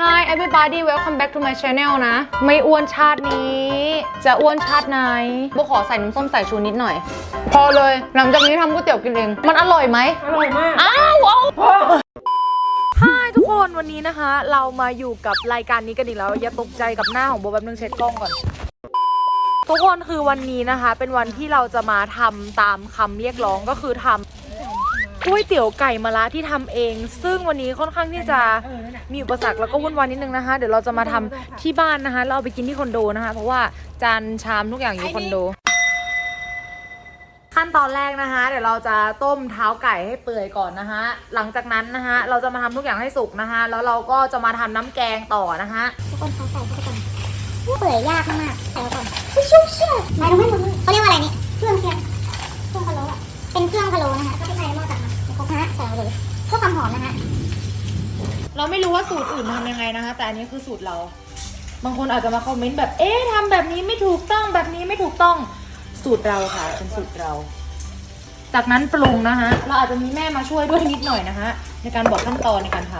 Hi everybody welcome back to my channel นะ ไม่อ้วนชาตินี้ จะอ้วนชาติไหนโบขอใส่น้ำส้มสายชูนิดหน่อย พอเลย หลังจากนี้ทำก๋วยเตี๋ยวกินเอง มันอร่อยไหมอร่อยมาก อ้าวว้าวฮายทุกคนวันนี้นะคะ เรามาอยู่กับรายการนี้กันอีกแล้ว อย่าตกใจกับหน้าของโบแป๊บนึงเช็ดกล้องก่อน ทุกคนคือวันนี้นะคะ เป็นวันที่เราจะมาทำตามคำเรียกร้องก็คือทำก๋วยเตี๋ยวไก่มะระที่ทำเอง ซึ่งวันนี้ค่อนข้างที่จะ มีอุปสรรคแล้วก็วุ่นวายนิดนึงนะคะ เดี๋ยวเราจะมาทำที่บ้านนะคะเราเอาไปกินที่คอนโดนะคะ เพราะว่าจานชามทุกอย่างอยู่คอนโด ขั้นตอนแรกนะคะ เดี๋ยวเราจะต้มเท้าไก่ให้เปื่อยก่อนนะคะหลังจากนั้นนะคะเราจะมาทำทุกอย่างให้สุกนะคะ แล้วเราก็จะมาทำน้ำแกงต่อนะคะทุกคนเขาใส่เข้าไปก่อนเปื่อยยากมากๆใส่เข้าไปก่อนชุ่มเชื่อไม่รู้ไม่รู้เขาเรียกว่าอะไรนี่ เครื่องเคียงเครื่องพะโล้อะเป็นเครื่องพะโล้นะคะก็ที่ใส่หม้อตักมาครบนะฮะใส่ลงไปเลยเพื่อความหอมนะฮะ เราไม่รู้ว่าสูตรอื่นทำยังไงนะคะ แต่อันนี้คือสูตรเรา บางคนอาจจะมาคอมเมนต์แบบ เอ๊ะทำแบบนี้ไม่ถูกต้องแบบนี้ไม่ถูกต้อง สูตรเราค่ะ เป็นสูตรเรา จากนั้นปรุงนะคะเราอาจจะมีแม่มาช่วยด้วยนิดหน่อยนะคะในการบอกขั้นตอนในการท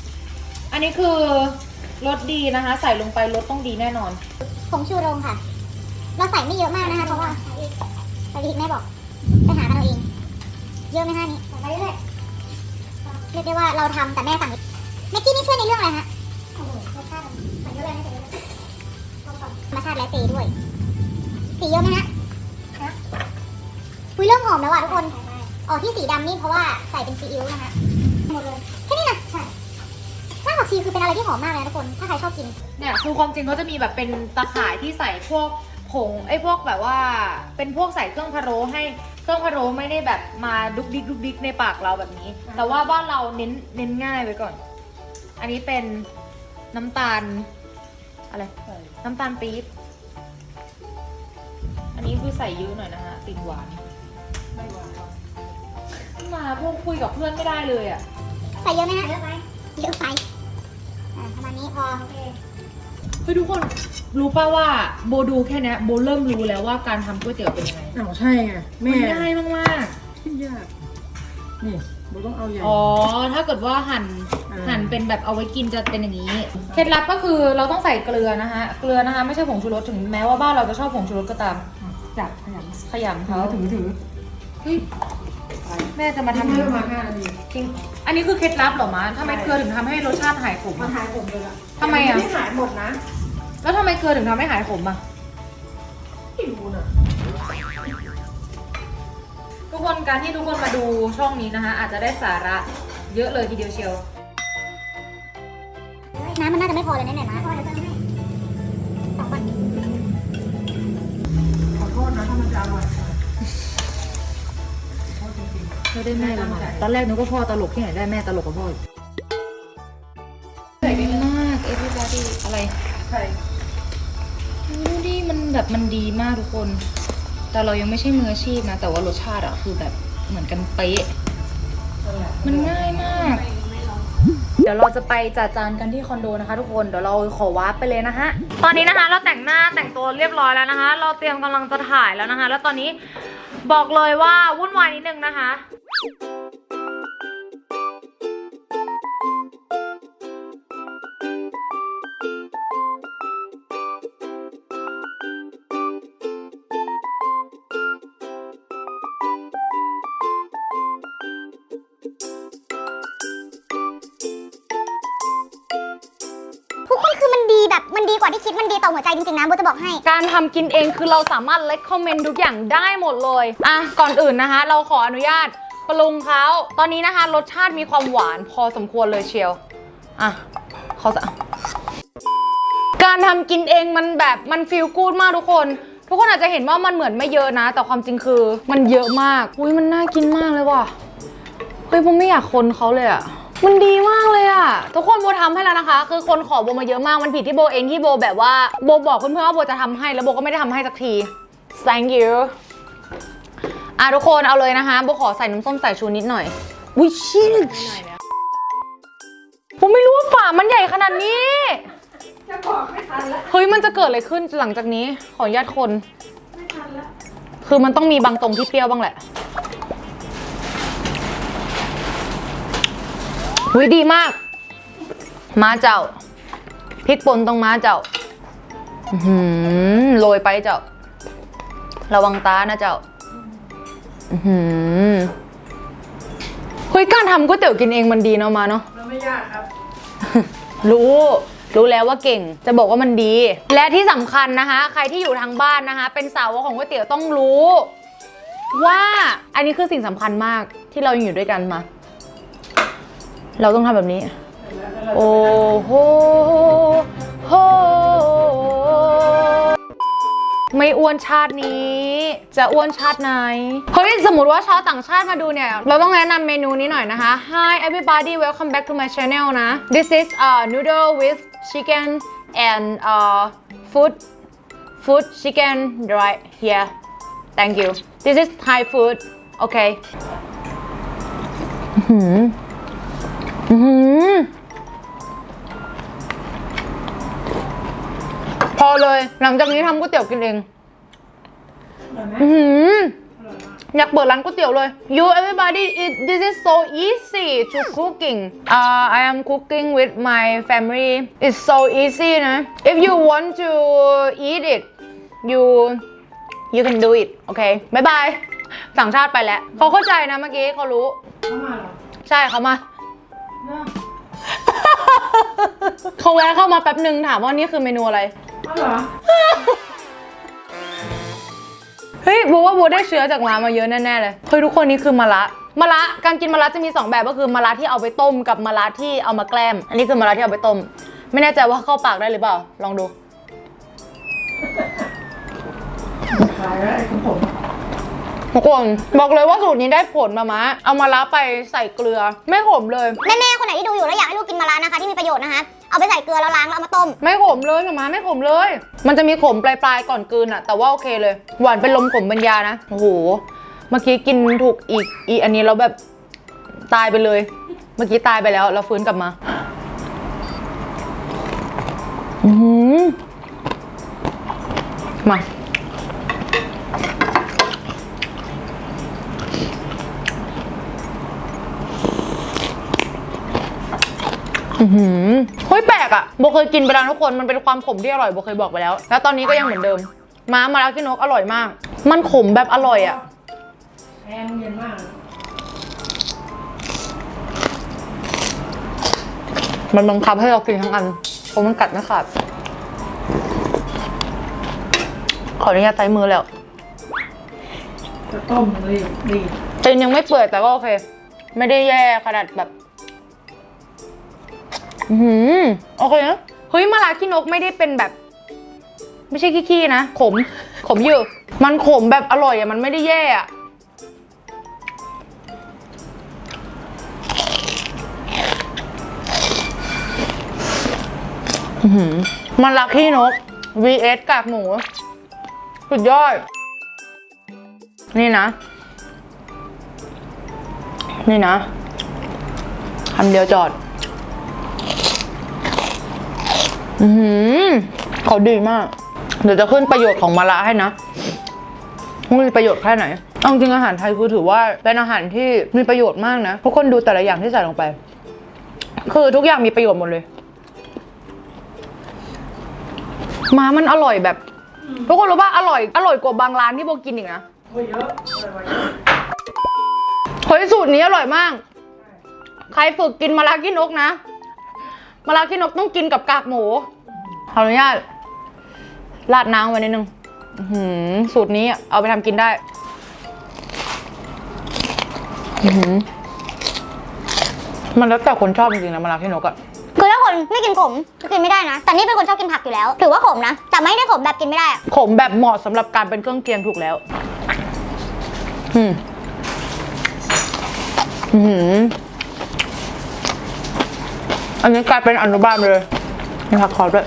ำอันนี้คือรสดีนะคะ ใส่ลงไปรสต้องดีแน่นอนผงชูโรงค่ะ เราใส่ไม่เยอะมากนะคะเพราะว่าใส่พริแม่บอกไปหากันเอาเอง เยอะไหมฮะนี่ไปเรื่อยเรียกได้ว่าเราทำแต่แม่สั่ง เมกกี้นี่ช่วยในเรื่องอะไรฮะโอ้โหรสชาติใส่เยอะเลยนะใส่เยอะเลยธรรมชาติและตีด้วย สีเยอะไหมฮะคุยเริ่มหอมแล้วอะทุกคนอ๋อที่สีดำนี่เพราะว่าใส่เป็นซีอิ๊วนะคะหมดเลยแค่นี้นะใช่รากผักชีคือเป็นอะไรที่หอมมากเลยนะทุกคน ถ้าใครชอบกิน เนี่ยคือความจริงเขาจะมีแบบเป็นตะข่ายที่ใส่พวกผงไอ้พวกแบบว่า เป็นพวกใส่เครื่องพะโล้ให้เครื่องพะโล้ไม่ได้แบบมาดุกดิกดุกดิกในปากเราแบบนี้ แต่ว่าบ้านเราเน้นเน้นง่ายไปก่อน อันนี้เป็นน้ำตาล อะไร น้ำตาลปี๊บ อันนี้คือใส่เยอะหน่อยนะคะติดหวานมาพวกคุยกับเพื่อนไม่ได้เลยอะ ใส่เยอะไหมฮะเยอะไปเยอะไปอ่าประมาณนี้พอโอเคเฮ้ยทุกคนรู้ป่าว่าโบดูแค่เนี้ยโบเริ่มรู้แล้วว่าการทำก๋วยเตี๋ยวเป็นยังไงอ้าวใช่ไงมัแม่นง่ายมากยากนี่ โบต้องเอาใหญ่ๆอ๋อ ถ้าเกิดว่าหั่นอ่าหั่นเป็นแบบเอาไว้กินจะเป็นอย่างนี้ เคล็ดลับก็คือเราต้องใส่เกลือนะคะ เกลือนะคะไม่ใช่ผงชูรสถึงแม้ว่าบ้านเราจะชอบผงชูรสก็ตาม จับขยขยำำเขาถือถือเฮ้ยแม่จะมาทำทำให้ประมาณห้านาทีจริงอันนี้คือเคล็ดลับเหรอมะทำไมเกลือถึงทำให้รสชาติหายขมมันอะหายผมเลยอะทำไมอะไม่หายหมดนะ แล้วทำไมเกลือถึงทำให้หายขมอะไม่รู้นะทุ กคนการที่ทุกคนมาดูช่องนี้นะคะ อาจจะได้สาระเยอะเลยทีเดียวเชียว น้ำมันน่าจะไม่พอเลยแน่ๆมาพอเดี๋ยวเติมให้สองก่อนขอโทษนะถ้ามันจะอร่อยกว่าไม่ได้แม่ละมั้งตอนแรกนึกว่าพ่อตลกที่ไหนได้แม่ตลกกับพ่ออีกดีมากเอฟวีบอดี้อะไรใช่ดูดิมันแบบมันดีมากทุกคน แต่เรายังไม่ใช่มืออาชีพนะ แต่ว่ารสชาติอะคือแบบเหมือนกันเป๊ะ มันง่ายมาก เดี๋ยวเราจะไปจัดจานกันที่คอนโดนะคะ ทุกคน เดี๋ยวเราขอวาร์ปไปเลยนะฮะตอนนี้นะคะเราแต่งหน้าแต่งตัวเรียบร้อยแล้วนะคะ เราเตรียมกำลังจะถ่ายแล้วนะคะ แล้วตอนนี้บอกเลยว่าวุ่นวายนิดนึงนะคะ คิดมันดีต่อหัวใจจริงๆนะโบจะบอกให้ การทำกินเองคือเราสามารถเล c คอมเมนต์ทุกอย่างได้หมดเลย อะ ก่อนอื่นนะคะ เราขออนุญาตปรุงเขาตอนนี้นะคะ รสชาติมีความหวานพอสมควรเลยเชียว อะเขอสะการทำกินเองมันแบบมันฟีลกูดมากทุกคน ทุกคนอาจจะเห็นว่ามันเหมือนไม่เยอะนะ แต่ความจริงคือมันเยอะมาก อุ้ยมันน่ากินมากเลยว่ะ เฮ้ยผมไม่อยากคนเขาเลยอะ มันดีมากเลยอะทุกคนโบทำให้แล้วนะคะ คือคนขอโบมาเยอะมากมันผิดที่โบเองที่โบแบบว่าโบบอกเพื่อนๆว่าโบจะทำให้แล้วโบก็ไม่ได้ทำให้สักที thank you อะทุกคนเอาเลยนะคะโบขอใส่น้ำส้มสายชูนิดหน่อยวิชิผมไม่รู้ว่าฝามันใหญ่ขนาดนี้จะบอกไม่ทันแล้วเฮ้ยมันจะเกิดอะไรขึ้นหลังจากนี้ขออนุญาตคนไม่ทันแล้วคือมันต้องมีบางตรงที่เปรี้ยวบ้างแหละ หุยดีมาก มาเจ้าพริกป่นต้องมาเจ้าอื้อหือโรยไปเจ้า ระวังตานะเจ้าอื้อหือเฮ้ยการทำก๋วยเตี๋ยวกินเองมันดีเนาะมาเนาะมันไม่ยากครับ รู้ รู้แล้วว่าเก่ง จะบอกว่ามันดี และที่สำคัญนะคะ ใครที่อยู่ทางบ้านนะคะ เป็นสาวกของก๋วยเตี๋ยวต้องรู้ ว่าอันนี้คือสิ่งสำคัญมากที่เรายังอยู่ด้วยกันมา เราต้องทำแบบนี้ โอ้โหโหไม่อ้วนชาตินี้ จะอ้วนชาติไหน เฮ้ย สมมติว่าชาวต่างชาติมาดูเนี่ย เราต้องแนะนำเมนูนี้หน่อยนะคะ Hi everybody welcome back to my channel นะ This is uh, noodle with chicken and uh, food food chicken right here thank you this is Thai food okay หือ พอเลย หลังจากนี้ทำก๋วยเตี๋ยวกินเองอื้อหืออยากเปิดร้านก๋วยเตี๋ยวเลย You everybody it, this is so easy to cooking uh, I am cooking with my family it's so easy นะ if you want to eat it you you can do it โอเคบายบายต่างชาติไปแล้วเขาเข้าใจนะเมื่อกี้เขารู้เข้ามาเหรอใช่เขามาเนาะเขาแวะเข้ามาแป๊บหนึ่งถามว่านี่คือเมนูอะไร เหรอ เฮ้ยบูว่าบูได้เชื้อจากม้ามาเยอะแน่ๆเลยเฮ้ยทุกคนนี่คือมะระมะระการกินมะระจะมี 2 แบบก็คือมะระที่เอาไปต้มกับมะระที่เอามาแกล้ม อันนี้คือมะระที่เอาไปต้ม ไม่แน่ใจว่าเข้าปากได้หรือเปล่า ลองดูขายแล้วไอ้ของผมทุกคนบอกเลยว่าสูตรนี้ได้ผลมามะเอามะระไปใส่เกลือ ไม่ขมเลย แม่ๆคนไหนที่ดูอยู่แล้วอยากให้ลูกกินมะระนะคะที่มีประโยชน์นะคะ เอาไปใส่เกลือแล้วล้างแล้วเอามาต้ม ไม่ขมเลยมามาไม่ขมเลย มันจะมีขมปลายๆก่อนกลืนอะแต่ว่าโอเคเลย หวานเป็นลมขมบรรยานะ โอ้โห เมื่อกี้กินถูกอีกอีอันนี้เราแบบตายไปเลย เมื่อกี้ตายไปแล้วเราฟื้นกลับมา อือหือมา อือหือ เฮ้ยแปลกอะโบเคยกินไปแล้วทุกคนมันเป็นความขมที่อร่อยโบเคยบอกไปแล้ว แล้วตอนนี้ก็ยังเหมือนเดิม ม้ามาแล้วกินนกอร่อยมาก มันขมแบบอร่อยอะแอร์มันเย็นมากเลยมันบังคับให้เรากินทั้งอันเพราะมันกัดไม่ขาดขออนุญาตใช้มือแล้วจะต้มเลยดีตีนยังไม่เปื่อยแต่ก็โอเค ไม่ได้แย่ขนาดแบบ อือหือโอเคนะเฮ้ยมาลาขี้นกไม่ได้เป็นแบบ ไม่ใช่ขี้ๆนะ ขม ขมอยู่ มันขมแบบอร่อยอะมันไม่ได้แย่อะอื้อหือมันลาขี้นก vs กากหมู สุดยอด นี่นะ นี่นะคำเดียวจอด อือหือเขาดีมาก เดี๋ยวจะขึ้นประโยชน์ของมะระให้นะว่ามีประโยชน์แค่ไหน เอาจริงอาหารไทยคือถือว่าเป็นอาหารที่มีประโยชน์มากนะ ทุกคนดูแต่ละอย่างที่ใส่ลงไป คือทุกอย่างมีประโยชน์หมดเลย มามันอร่อยแบบ ทุกคนรู้ป่ะอร่อย อร่อยกว่าบางร้านที่โบกินอีกนะโอ้ยเยอะอะไรวะเยอะเฮ้ยสูตรนี้อร่อยมาก ใครฝึกกินมะระขี้นกนะมะระขี้นกต้องกินกับกากหมู ขออนุญาตราดน้ำไว้นิดนึงอื้อหือสูตรนี้เอาไปทำกินได้อื้อหือมันแล้วแต่คนชอบจริงๆนะมะระขี้นกอะคือถ้าคนไม่กินขมก็กินไม่ได้นะ แต่นี่เป็นคนชอบกินผักอยู่แล้ว ถือว่าขมนะ แต่ไม่ได้ขมแบบกินไม่ได้อะขมแบบเหมาะสำหรับการเป็นเครื่องเคียงถูกแล้ว อืมอือหืออันนี้กลายเป็นอนุบาลไปเลยมีผักขอด้วย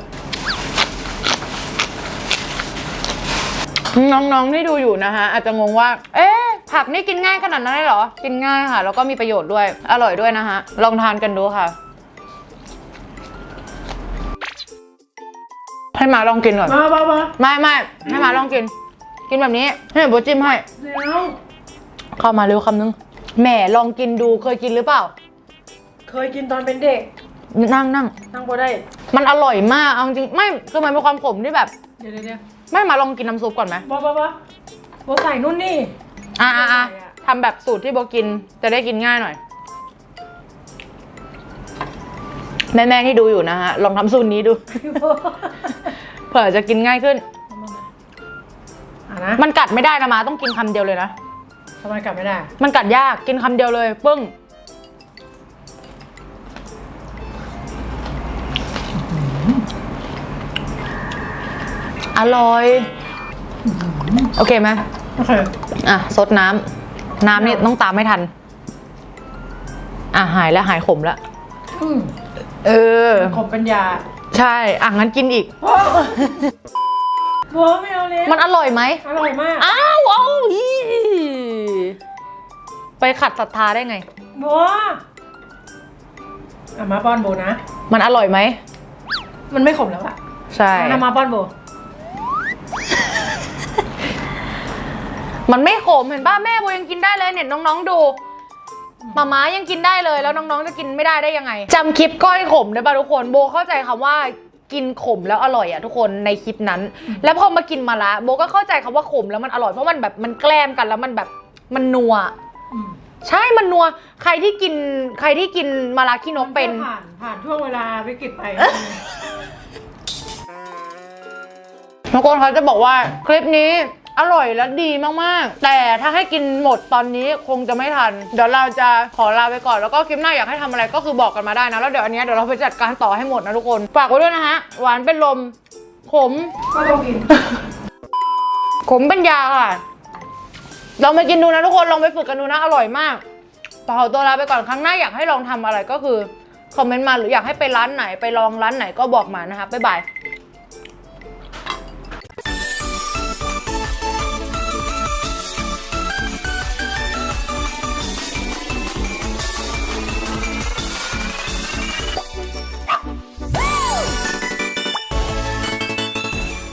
น้องๆที่ดูอยู่นะคะอาจจะงงว่า เอ๊ะผักนี่กินง่ายขนาดนั้นเลยเหรอ กินง่ายค่ะ แล้วก็มีประโยชน์ด้วย อร่อยด้วยนะคะลองทานกันดูค่ะ ให้มาลองกินก่อน มามามาไม่ไม่ให้มาลองกิน กินแบบนี้ ให้โบจิ้มให้เดี๋ยวเข้ามาเร็วคำนึง แหมลองกินดูเคยกินหรือเปล่า เคยกินตอนเป็นเด็ก นั่งนั่งนั่งบ่ได้ มันอร่อยมากเอาจริงๆไม่คือมันเป็นความขมที่แบบ เดี๋ยวเดี๋ยวเดี๋ยว ไม่มาลองกินน้ำซุปก่อนไหมบ่บ่บ่บ่ใส่นู่นนี่ อะอะอะใส่อะทำแบบสูตรที่โบกินจะได้กินง่ายหน่อย แม่ๆที่ดูอยู่นะฮะ ลองทำสูตรนี้ดู เผื่อจะกินง่ายขึ้น อะนะมันกัดไม่ได้นะมาต้องกินคำเดียวเลยนะ ทำไมกลับไม่ได้ มันกัดยากกินคำเดียวเลย ปึ้ง ร่อย โอเคไหมโอเค อะซดน้ำน้ำนี่ต้องตามไม่ทัน อะหายแล้วหายขมแล้วอืมเออ ขมเป็นยาใช่ อะงั้นกินอีกบัวไม่เอาเลยมันอร่อยไหมอร่อยมากอ้าวอ้าวอีไปขัดศรัทธาได้ไงบัวอะมาป้อนโบนะ มันอร่อยไหม มันไม่ขมแล้วอะใช่อะมาป้อนโบ มันไม่ขมเห็นป่ะแม่โบยังกินได้เลยเนี่ยน้องๆดูมาม้ายังกินได้เลยแล้วน้องๆจะกินไม่ได้ได้ยังไงจำคลิปก้อยขมได้ป่ะทุกคนโบเข้าใจคำว่ากินขมแล้วอร่อยอะทุกคนในคลิปนั้น แล้วพอมากินมาละโบก็เข้าใจคำว่าขมแล้วมันอร่อยเพราะมันแบบมันแกล้มกันแล้วมันแบบมันนัวอืมใช่มันนัวใครที่กินใครที่กินมาลาขี้นกเป็นผ่านผ่านช่วงเวลาวิกฤตไปทุกคนเขาจะบอกว่าคลิปนี้ อร่อยและดีมากๆ แต่ถ้าให้กินหมดตอนนี้คงจะไม่ทัน เดี๋ยวเราจะขอลาไปก่อนแล้วก็คลิปหน้าอยากให้ทำอะไรก็คือบอกกันมาได้นะ แล้วเดี๋ยวอันเนี้ยเดี๋ยวเราไปจัดการต่อให้หมดนะทุกคน ฝากไว้ด้วยนะฮะ หวานเป็นลม ขม ก็ต้องกิน ขมเป็นยาค่ะ ลองไปกินดูนะทุกคน ลองไปฝึกกันดูนะ อร่อยมากขอตัวลาไปก่อน ครั้งหน้าอยากให้ลองทำอะไรก็คือคอมเมนต์มาหรืออยากให้ไปร้านไหนไปลองร้านไหนก็บอกมานะคะบ๊ายบาย